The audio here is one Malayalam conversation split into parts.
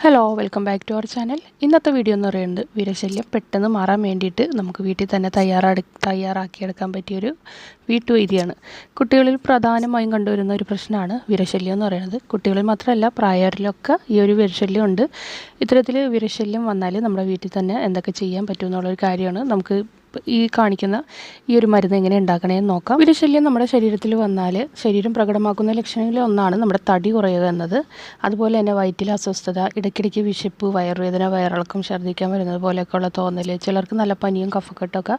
Hello welcome back to our channel ഇന്നത്തെ വീഡിയോ എന്ന് പറയുന്നത് വീരശല്യം പെട്ടെന്ന് മാറാൻ വേണ്ടിയിട്ട് നമുക്ക് വീട്ടിൽ തന്നെ തയ്യാറാടി തയ്യാറാക്കിയെടുക്കാൻ പറ്റിയൊരു വീട്ടുവൈദ്യമാണ് കുട്ടികളിൽ പ്രധാനമായും കണ്ടുവരുന്ന ഒരു പ്രശ്നമാണ് വിരശല്യം എന്ന് പറയുന്നത്. കുട്ടികളിൽ മാത്രമല്ല പ്രായവരിലൊക്കെ ഈ ഒരു വിരശല്യം ഉണ്ട്. ഇത്തരത്തിൽ വിരശല്യം വന്നാൽ നമ്മുടെ വീട്ടിൽ തന്നെ എന്തൊക്കെ ചെയ്യാൻ പറ്റും എന്നുള്ളൊരു കാര്യമാണ് നമുക്ക് ഈ കാണിക്കുന്ന ഈ ഒരു മരുന്ന് എങ്ങനെ ഉണ്ടാക്കണമെന്ന് നോക്കാം. വിരശല്യം നമ്മുടെ ശരീരത്തിൽ വന്നാൽ ശരീരം പ്രകടമാക്കുന്ന ലക്ഷണങ്ങളിൽ ഒന്നാണ് നമ്മുടെ തടി കുറയുക എന്നത്. അതുപോലെ തന്നെ വയറ്റിൽ അസ്വസ്ഥത ഇടയ്ക്കിടയ്ക്ക് വിശപ്പ് വയറുവേദന വയറിളക്കം ഛർദ്ദിക്കാൻ വരുന്നത് പോലെയൊക്കെയുള്ള തോന്നൽ ചിലർക്ക് നല്ല പനിയും കഫക്കെട്ടൊക്കെ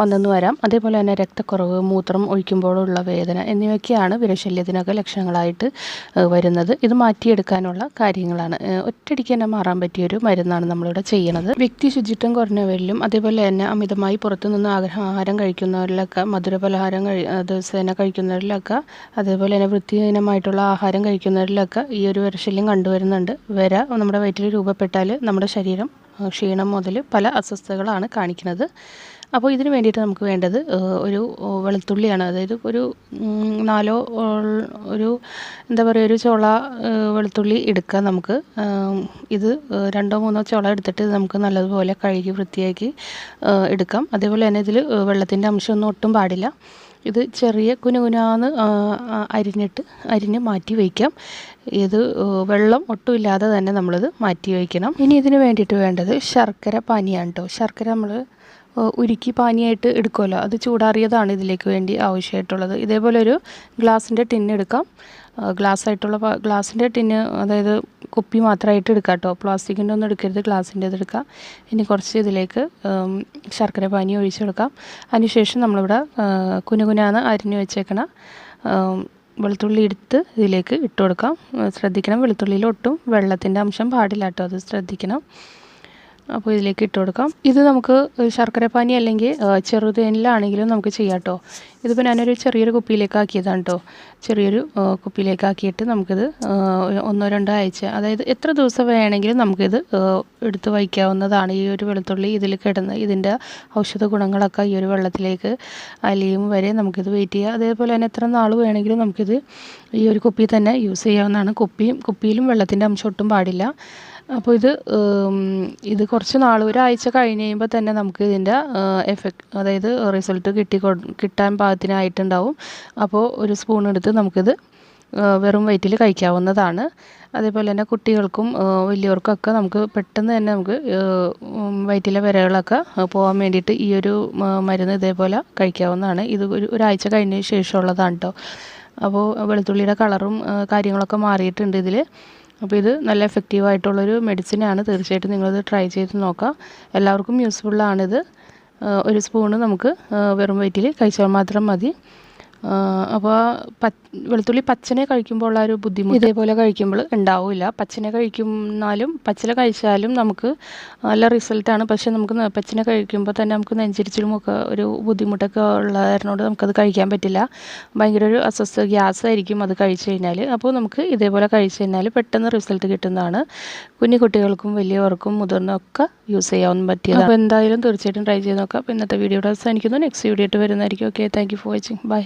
വന്നെന്ന് വരാം. അതേപോലെ തന്നെ രക്തക്കുറവ് മൂത്രം ഒഴിക്കുമ്പോഴുള്ള വേദന എന്നിവയൊക്കെയാണ് വിരശല്യത്തിനൊക്കെ ലക്ഷണങ്ങളായിട്ട് വരുന്നത്. ഇത് മാറ്റിയെടുക്കാനുള്ള കാര്യങ്ങളാണ്. ഒറ്റയടിക്ക് തന്നെ മാറാൻ പറ്റിയൊരു മരുന്നാണ് നമ്മളിവിടെ ചെയ്യുന്നത് വ്യക്തി ശുചിത്വം കുറഞ്ഞവരിലും അതേപോലെ തന്നെ അമിതമായി പുറത്തുനിന്ന് ആഹാ- ആഹാരം കഴിക്കുന്നവരിലൊക്കെ മധുര പലഹാരം കഴി ദിവസേന കഴിക്കുന്നവരിലൊക്കെ അതേപോലെ തന്നെ വൃത്തിഹീനമായിട്ടുള്ള ആഹാരം കഴിക്കുന്നവരിലൊക്കെ ഈ ഒരു വിരശല്യം കണ്ടുവരുന്നുണ്ട്. വര നമ്മുടെ വയറ്റിൽ രൂപപ്പെട്ടാൽ നമ്മുടെ ശരീരം ക്ഷീണം മുതൽ പല അസ്വസ്ഥതകളാണ് കാണിക്കുന്നത്. അപ്പോൾ ഇതിന് വേണ്ടിയിട്ട് നമുക്ക് വേണ്ടത് ഒരു വെളുത്തുള്ളിയാണ്. അതായത് ഒരു നാലോ ഒരു എന്താ പറയുക ഒരു ചോള വെളുത്തുള്ളി എടുക്കുക നമുക്ക്. ഇത് രണ്ടോ മൂന്നോ ചോള എടുത്തിട്ട് നമുക്ക് നല്ലതുപോലെ കഴുകി വൃത്തിയാക്കി എടുക്കാം. അതേപോലെ തന്നെ ഇതിൽ വെള്ളത്തിന്റെ അംശമൊന്നും ഒട്ടും പാടില്ല. ഇത് ചെറിയ കുനുകുനാന്ന് അരിഞ്ഞിട്ട് അരിഞ്ഞ് മാറ്റി വയ്ക്കാം. ഇത് വെള്ളം ഒട്ടുമില്ലാതെ തന്നെ നമ്മളിത് മാറ്റി വയ്ക്കണം. ഇനി ഇതിന് വേണ്ടിയിട്ട് വേണ്ടത് ശർക്കര പാനിയാണ് കേട്ടോ ശർക്കര നമ്മൾ ഉരുക്കി പാനിയായിട്ട് എടുക്കുമല്ലോ. അത് ചൂടാറിയതാണ് ഇതിലേക്ക് വേണ്ടി ആവശ്യമായിട്ടുള്ളത്. ഇതേപോലെ ഒരു ഗ്ലാസിന്റെ ടിന്ന് എടുക്കാം. ഗ്ലാസ് ആയിട്ടുള്ള ഗ്ലാസിന്റെ ടിന്ന് അതായത് കുപ്പി മാത്രമായിട്ട് എടുക്കാം കേട്ടോ. പ്ലാസ്റ്റിക്കിന്റെ ഒന്നും എടുക്കരുത് ഗ്ലാസിന്റെ ഇത് എടുക്കാം. ഇനി കുറച്ച് ഇതിലേക്ക് ശർക്കര പാനി ഒഴിച്ചെടുക്കാം അതിനുശേഷം നമ്മളിവിടെ കുനുകുനാന്ന് അരിഞ്ഞു വെച്ചേക്കണ വെളുത്തുള്ളി എടുത്ത് ഇതിലേക്ക് ഇട്ട് കൊടുക്കാം. ശ്രദ്ധിക്കണം വെളുത്തുള്ളിയിൽ ഒട്ടും വെള്ളത്തിന്റെ അംശം പാടില്ല കേട്ടോ. അത് ശ്രദ്ധിക്കണം. അപ്പോൾ ഇതിലേക്ക് ഇട്ട് കൊടുക്കാം. ഇത് നമുക്ക് ശർക്കര പാനി അല്ലെങ്കിൽ ചെറുതേനിലാണെങ്കിലും നമുക്ക് ചെയ്യാം കേട്ടോ ഇതിപ്പോൾ ഞാനൊരു ചെറിയൊരു കുപ്പിയിലേക്ക് ആക്കിയതാണ് കേട്ടോ ചെറിയൊരു കുപ്പിയിലേക്ക് ആക്കിയിട്ട് നമുക്കിത് ഒന്നോ രണ്ടോ ആഴ്ച അതായത് എത്ര ദിവസം വേണമെങ്കിലും നമുക്കിത് എടുത്ത് വയ്ക്കാവുന്നതാണ് ഈ ഒരു വെളുത്തുള്ളി ഇതിൽ കിടന്ന് ഇതിന്റെ ഔഷധ ഗുണങ്ങളൊക്കെ ഈ ഒരു വെള്ളത്തിലേക്ക് അലിയും വരെ നമുക്കിത് വെയിറ്റ് ചെയ്യാം. അതേപോലെ തന്നെ എത്ര നാൾ വേണമെങ്കിലും നമുക്കിത് ഈ ഒരു കുപ്പി തന്നെ യൂസ് ചെയ്യാവുന്നതാണ്. കുപ്പിയും കുപ്പിയിലും വെള്ളത്തിന്റെ അംശം ഒട്ടും പാടില്ല. അപ്പോൾ ഇത് ഇത് കുറച്ച് നാൾ ഒരാഴ്ച കഴിഞ്ഞ് കഴിയുമ്പോൾ തന്നെ നമുക്ക് ഇതിന്റെ എഫക്റ്റ് അതായത് റിസൾട്ട് കിട്ടി കിട്ടാൻ പാകത്തിനായിട്ടുണ്ടാവും. അപ്പോൾ ഒരു സ്പൂൺ എടുത്ത് നമുക്കിത് വെറും വയറ്റിൽ കഴിക്കാവുന്നതാണ്. അതേപോലെ തന്നെ കുട്ടികൾക്കും വലിയവർക്കൊക്കെ നമുക്ക് പെട്ടെന്ന് തന്നെ നമുക്ക് വയറ്റിലെ വിരകളൊക്കെ പോകാൻ വേണ്ടിയിട്ട് ഈ ഒരു മരുന്ന് ഇതേപോലെ കഴിക്കാവുന്നതാണ്. ഇത് ഒരു ഒരാഴ്ച കഴിഞ്ഞ ശേഷമുള്ളതാണ് കേട്ടോ അപ്പോൾ വെളുത്തുള്ളിയുടെ കളറും കാര്യങ്ങളൊക്കെ മാറിയിട്ടുണ്ട് ഇതിൽ അപ്പോൾ ഇത് നല്ല എഫക്റ്റീവ് ആയിട്ടുള്ളൊരു മെഡിസിനാണ് തീർച്ചയായിട്ടും നിങ്ങളിത് ട്രൈ ചെയ്ത് നോക്കാം. എല്ലാവർക്കും യൂസ്ഫുള്ളാണിത് ഒരു സ്പൂണ് നമുക്ക് വെറും വയറ്റിൽ കഴിച്ചാൽ മാത്രം മതി. അപ്പോൾ വെളുത്തുള്ളി പച്ചനെ കഴിക്കുമ്പോൾ ഉള്ള ഒരു ബുദ്ധിമുട്ട്? ഇതേപോലെ കഴിക്കുമ്പോൾ ഉണ്ടാവില്ല. പച്ചനെ കഴിക്കുന്നാലും പച്ചില കഴിച്ചാലും നമുക്ക് നല്ല റിസൾട്ടാണ് പക്ഷെ നമുക്ക് പച്ചനെ കഴിക്കുമ്പോൾ തന്നെ നമുക്ക് നെഞ്ചിരിച്ചിലും ഒക്കെ ഒരു ബുദ്ധിമുട്ടൊക്കെ ഉള്ളതിനോട് നമുക്കത് കഴിക്കാൻ പറ്റില്ല. ഭയങ്കര ഒരു അസ്വസ്ഥ ഗ്യാസ് ആയിരിക്കും അത് കഴിച്ചു കഴിഞ്ഞാൽ. അപ്പോൾ നമുക്ക് ഇതേപോലെ കഴിച്ചു കഴിഞ്ഞാൽ പെട്ടെന്ന് റിസൾട്ട് കിട്ടുന്നതാണ്. കുഞ്ഞു കുട്ടികൾക്കും വലിയവർക്കും മുതിർന്നൊക്കെ യൂസ് ചെയ്യാവുന്ന പറ്റിയത് അപ്പോൾ എന്തായാലും തീർച്ചയായിട്ടും ട്രൈ ചെയ്ത് നോക്കാം. അപ്പോൾ ഇന്നത്തെ വീഡിയോ അവസാനിക്കുന്നു. നെക്സ്റ്റ് വീഡിയോ ആയിട്ട് വരുന്നതായിരിക്കും. Okay thank you for watching bye